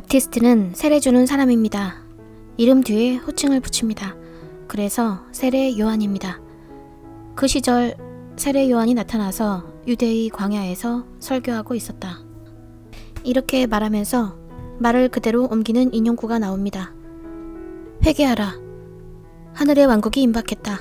베프티스트는 세례 주는 사람입니다. 이름 뒤에 호칭을 붙입니다. 그래서 세례 요한입니다. 그 시절 세례 요한이 나타나서 유대의 광야에서 설교하고 있었다. 이렇게 말하면서 말을 그대로 옮기는 인용구가 나옵니다. 회개하라. 하늘의 왕국이 임박했다.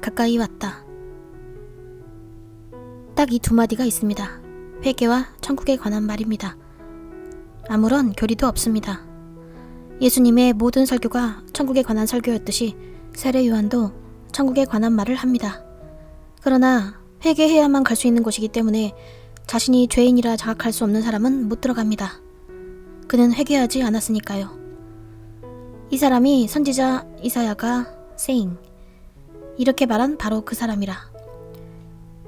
가까이 왔다. 딱 이 두 마디가 있습니다. 회개와 천국에 관한 말입니다. 아무런 교리도 없습니다. 예수님의 모든 설교가 천국에 관한 설교였듯이 세례 요한도 천국에 관한 말을 합니다. 그러나 회개해야만 갈 수 있는 곳이기 때문에 자신이 죄인이라 자각할 수 없는 사람은 못 들어갑니다. 그는 회개하지 않았으니까요. 이 사람이 선지자 이사야가 saying 이렇게 말한 바로 그 사람이라.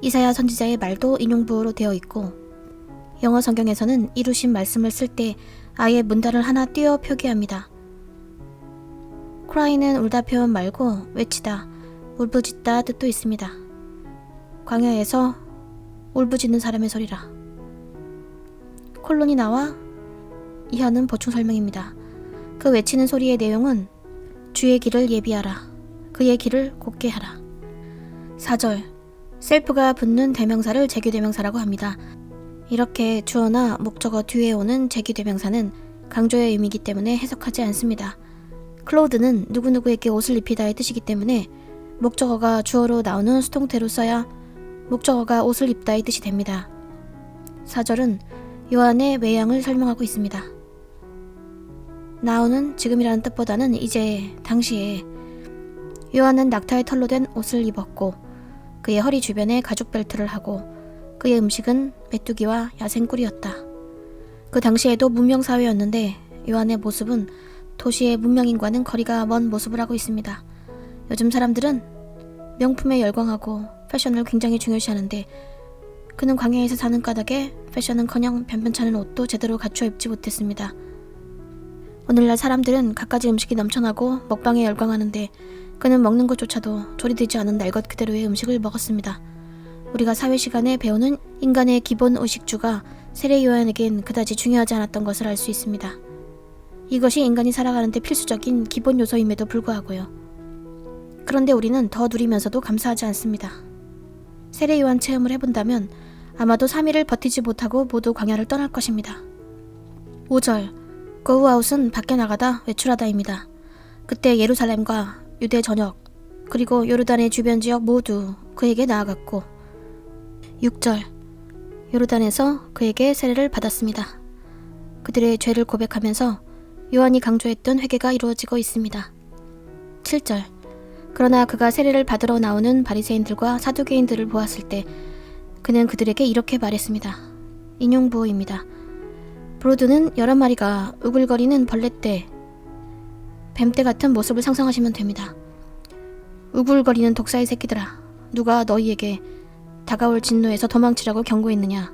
이사야 선지자의 말도 인용부호로 되어 있고 영어 성경에서는 이루신 말씀을 쓸 때 아예 문단을 하나 띄어 표기합니다. cry는 울다 표현 말고 외치다, 울부짖다 뜻도 있습니다. 광야에서 울부짖는 사람의 소리라. 콜론이 나와 이하는 보충 설명입니다. 그 외치는 소리의 내용은 주의 길을 예비하라. 그의 길을 곱게 하라. 4절 셀프가 붙는 대명사를 제규대명사라고 합니다. 이렇게 주어나 목적어 뒤에 오는 제기대명사는 강조의 의미이기 때문에 해석하지 않습니다. 클로드는 누구누구에게 옷을 입히다의 뜻이기 때문에 목적어가 주어로 나오는 수동태로 써야 목적어가 옷을 입다의 뜻이 됩니다. 4절은 요한의 외양을 설명하고 있습니다. 나오는 지금이라는 뜻보다는 이제 당시에 요한은 낙타의 털로 된 옷을 입었고 그의 허리 주변에 가죽 벨트를 하고 그의 음식은 메뚜기와 야생꿀이었다. 그 당시에도 문명 사회였는데 요한의 모습은 도시의 문명인과는 거리가 먼 모습을 하고 있습니다. 요즘 사람들은 명품에 열광하고 패션을 굉장히 중요시하는데 그는 광야에서 사는 까닭에 패션은커녕 변변찮은 옷도 제대로 갖춰 입지 못했습니다. 오늘날 사람들은 갖가지 음식이 넘쳐나고 먹방에 열광하는데 그는 먹는 것조차도 조리되지 않은 날 것 그대로의 음식을 먹었습니다. 우리가 사회 시간에 배우는 인간의 기본 의식주가 세례 요한에겐 그다지 중요하지 않았던 것을 알 수 있습니다. 이것이 인간이 살아가는 데 필수적인 기본 요소임에도 불구하고요. 그런데 우리는 더 누리면서도 감사하지 않습니다. 세례 요한 체험을 해본다면 아마도 3일을 버티지 못하고 모두 광야를 떠날 것입니다. 5절 고우아웃은 밖에 나가다 외출하다입니다. 그때 예루살렘과 유대 전역 그리고 요르단의 주변 지역 모두 그에게 나아갔고 6절 요르단에서 그에게 세례를 받았습니다. 그들의 죄를 고백하면서 요한이 강조했던 회개가 이루어지고 있습니다. 7절 그러나 그가 세례를 받으러 나오는 바리새인들과 사두개인들을 보았을 때 그는 그들에게 이렇게 말했습니다. 인용 부호입니다. 브로드는 여러 마리가 우글거리는 벌레떼, 뱀떼 같은 모습을 상상하시면 됩니다. 우글거리는 독사의 새끼들아, 누가 너희에게 다가올 진노에서 도망치라고 경고했느냐?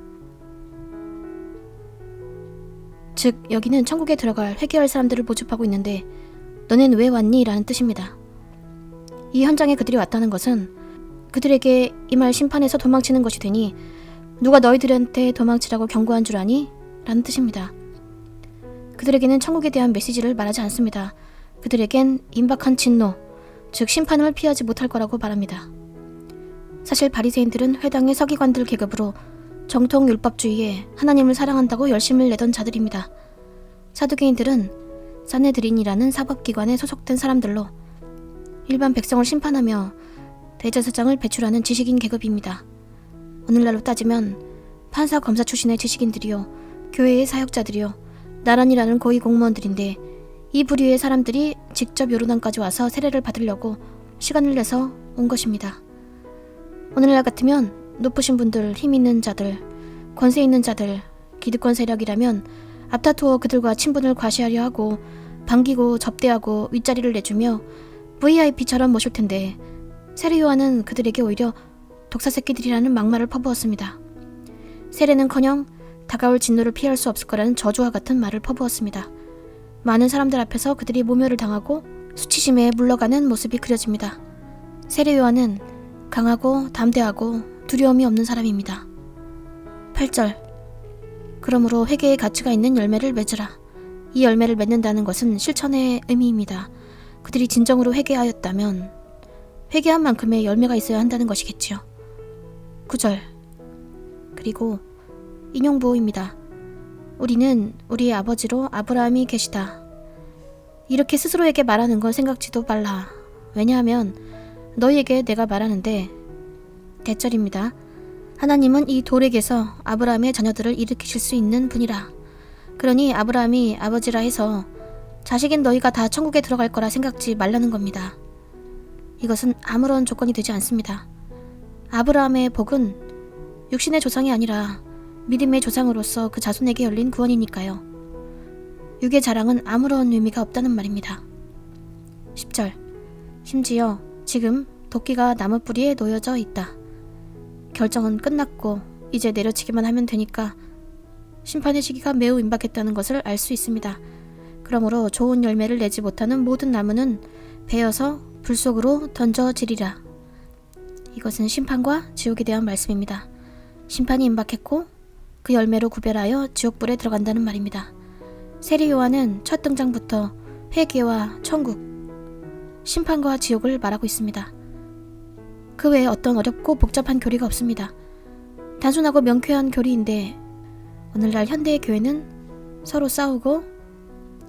즉, 여기는 천국에 들어갈 회개할 사람들을 모집하고 있는데, 너넨 왜 왔니? 라는 뜻입니다. 이 현장에 그들이 왔다는 것은 그들에게 이 말 심판에서 도망치는 것이 되니, 누가 너희들한테 도망치라고 경고한 줄 아니? 라는 뜻입니다. 그들에게는 천국에 대한 메시지를 말하지 않습니다. 그들에겐 임박한 진노, 즉 심판을 피하지 못할 거라고 말합니다. 사실 바리새인들은 회당의 서기관들 계급으로 정통 율법주의에 하나님을 사랑한다고 열심을 내던 자들입니다. 사두개인들은 사네드린이라는 사법기관에 소속된 사람들로 일반 백성을 심판하며 대제사장을 배출하는 지식인 계급입니다. 오늘날로 따지면 판사 검사 출신의 지식인들이요, 교회의 사역자들이요, 나란이라는 고위 공무원들인데 이 부류의 사람들이 직접 요르단까지 와서 세례를 받으려고 시간을 내서 온 것입니다. 오늘날 같으면 높으신 분들, 힘 있는 자들, 권세 있는 자들, 기득권 세력이라면 앞다투어 그들과 친분을 과시하려 하고 반기고 접대하고 윗자리를 내주며 VIP처럼 모실 텐데 세례 요한은 그들에게 오히려 독사 새끼들이라는 막말을 퍼부었습니다. 세례는커녕 다가올 진노를 피할 수 없을 거라는 저주와 같은 말을 퍼부었습니다. 많은 사람들 앞에서 그들이 모멸을 당하고 수치심에 물러가는 모습이 그려집니다. 세례 요한은 강하고 담대하고 두려움이 없는 사람입니다. 8절 그러므로 회개의 가치가 있는 열매를 맺으라. 이 열매를 맺는다는 것은 실천의 의미입니다. 그들이 진정으로 회개하였다면 회개한 만큼의 열매가 있어야 한다는 것이겠지요. 9절 그리고 인용보호입니다. 우리는 우리의 아버지로 아브라함이 계시다. 이렇게 스스로에게 말하는 건 생각지도 말라. 왜냐하면 너희에게 내가 말하는데 대절입니다. 하나님은 이 돌에게서 아브라함의 자녀들을 일으키실 수 있는 분이라. 그러니 아브라함이 아버지라 해서 자식인 너희가 다 천국에 들어갈 거라 생각지 말라는 겁니다. 이것은 아무런 조건이 되지 않습니다. 아브라함의 복은 육신의 조상이 아니라 믿음의 조상으로서 그 자손에게 열린 구원이니까요. 육의 자랑은 아무런 의미가 없다는 말입니다. 10절. 심지어 지금 도끼가 나무 뿌리에 놓여져 있다. 결정은 끝났고 이제 내려치기만 하면 되니까 심판의 시기가 매우 임박했다는 것을 알 수 있습니다. 그러므로 좋은 열매를 내지 못하는 모든 나무는 베어서 불 속으로 던져지리라. 이것은 심판과 지옥에 대한 말씀입니다. 심판이 임박했고 그 열매로 구별하여 지옥불에 들어간다는 말입니다. 세리 요한은 첫 등장부터 회개와 천국, 심판과 지옥을 말하고 있습니다. 그 외에 어떤 어렵고 복잡한 교리가 없습니다. 단순하고 명쾌한 교리인데 오늘날 현대의 교회는 서로 싸우고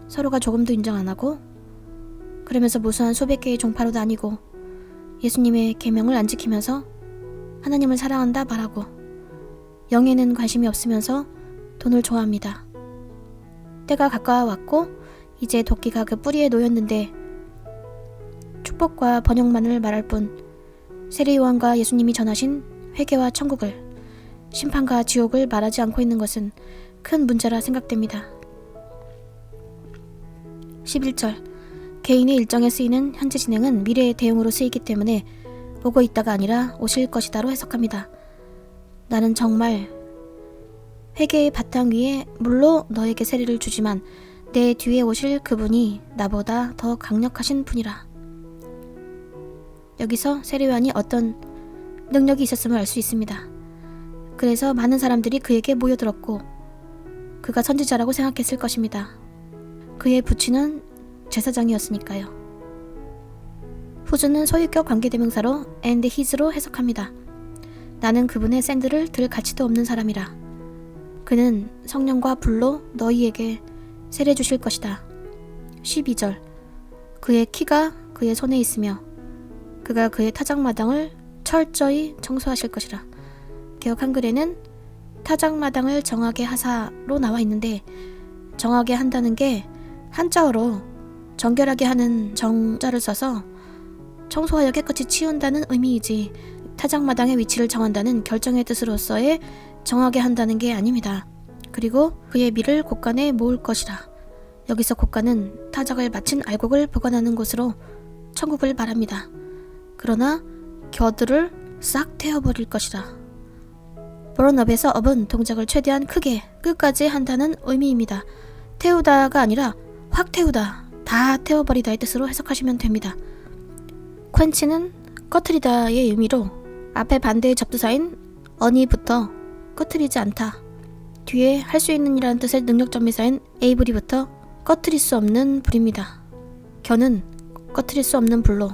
서로가 조금도 인정 안 하고 그러면서 무수한 수백 개의 종파로 다니고 예수님의 계명을 안 지키면서 하나님을 사랑한다 말하고 영에는 관심이 없으면서 돈을 좋아합니다. 때가 가까워 왔고 이제 도끼가 그 뿌리에 놓였는데 축복과 번영만을 말할 뿐 세례 요한과 예수님이 전하신 회개와 천국을 심판과 지옥을 말하지 않고 있는 것은 큰 문제라 생각됩니다. 11절 개인의 일정에 쓰이는 현재 진행은 미래의 대응으로 쓰이기 때문에 오고 있다가 아니라 오실 것이다로 해석합니다. 나는 정말 회개의 바탕 위에 물로 너에게 세례를 주지만 내 뒤에 오실 그분이 나보다 더 강력하신 분이라. 여기서 세례요한이 어떤 능력이 있었음을 알 수 있습니다. 그래서 많은 사람들이 그에게 모여들었고 그가 선지자라고 생각했을 것입니다. 그의 부친은 제사장이었으니까요. 후주는 소유격 관계대명사로 and his로 해석합니다. 나는 그분의 샌들을 들 가치도 없는 사람이라. 그는 성령과 불로 너희에게 세례 주실 것이다. 12절. 그의 키가 그의 손에 있으며 그가 그의 타작마당을 철저히 청소하실 것이라. 개혁 한글에는 타작마당을 정하게 하사로 나와 있는데 정하게 한다는 게 한자어로 정결하게 하는 정자를 써서 청소하여 깨끗이 치운다는 의미이지 타작마당의 위치를 정한다는 결정의 뜻으로서의 정하게 한다는 게 아닙니다. 그리고 그의 미를 곳간에 모을 것이라. 여기서 곳간은 타작을 마친 알곡을 보관하는 곳으로 천국을 말합니다. 그러나 겨들을 싹 태워버릴 것이라. 버런업에서 업은 동작을 최대한 크게 끝까지 한다는 의미입니다. 태우다가 아니라 확 태우다, 다 태워버리다의 뜻으로 해석하시면 됩니다. 퀸치는 꺼트리다의 의미로 앞에 반대의 접두사인 어니부터 꺼트리지 않다. 뒤에 할 수 있는 이라는 뜻의 능력점미사인 에이브리부터 꺼트릴 수 없는 불입니다. 겨는 꺼트릴 수 없는 불로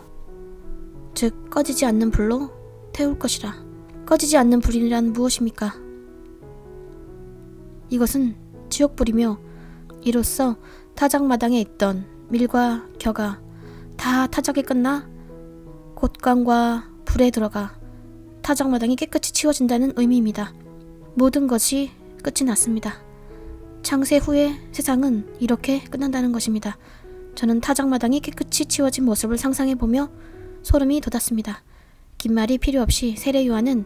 즉 꺼지지 않는 불로 태울 것이라. 꺼지지 않는 불이란 무엇입니까? 이것은 지옥불이며 이로써 타작마당에 있던 밀과 겨가 다 타작이 끝나 곳간과 불에 들어가 타작마당이 깨끗이 치워진다는 의미입니다. 모든 것이 끝이 났습니다. 창세 후에 세상은 이렇게 끝난다는 것입니다. 저는 타작마당이 깨끗이 치워진 모습을 상상해보며 소름이 돋았습니다. 긴 말이 필요 없이 세례 요한은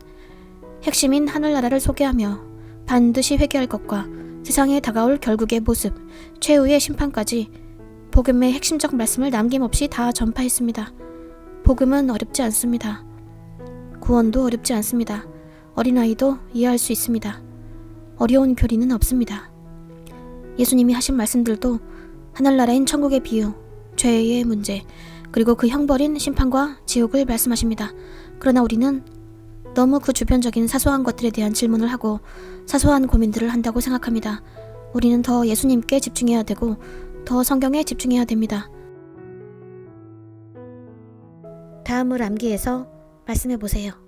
핵심인 하늘나라를 소개하며 반드시 회개할 것과 세상에 다가올 결국의 모습, 최후의 심판까지 복음의 핵심적 말씀을 남김없이 다 전파했습니다. 복음은 어렵지 않습니다. 구원도 어렵지 않습니다. 어린아이도 이해할 수 있습니다. 어려운 교리는 없습니다. 예수님이 하신 말씀들도 하늘나라인 천국의 비유, 죄의 문제, 그리고 그 형벌인 심판과 지옥을 말씀하십니다. 그러나 우리는 너무 그 주변적인 사소한 것들에 대한 질문을 하고 사소한 고민들을 한다고 생각합니다. 우리는 더 예수님께 집중해야 되고 더 성경에 집중해야 됩니다. 다음을 암기해서 말씀해 보세요.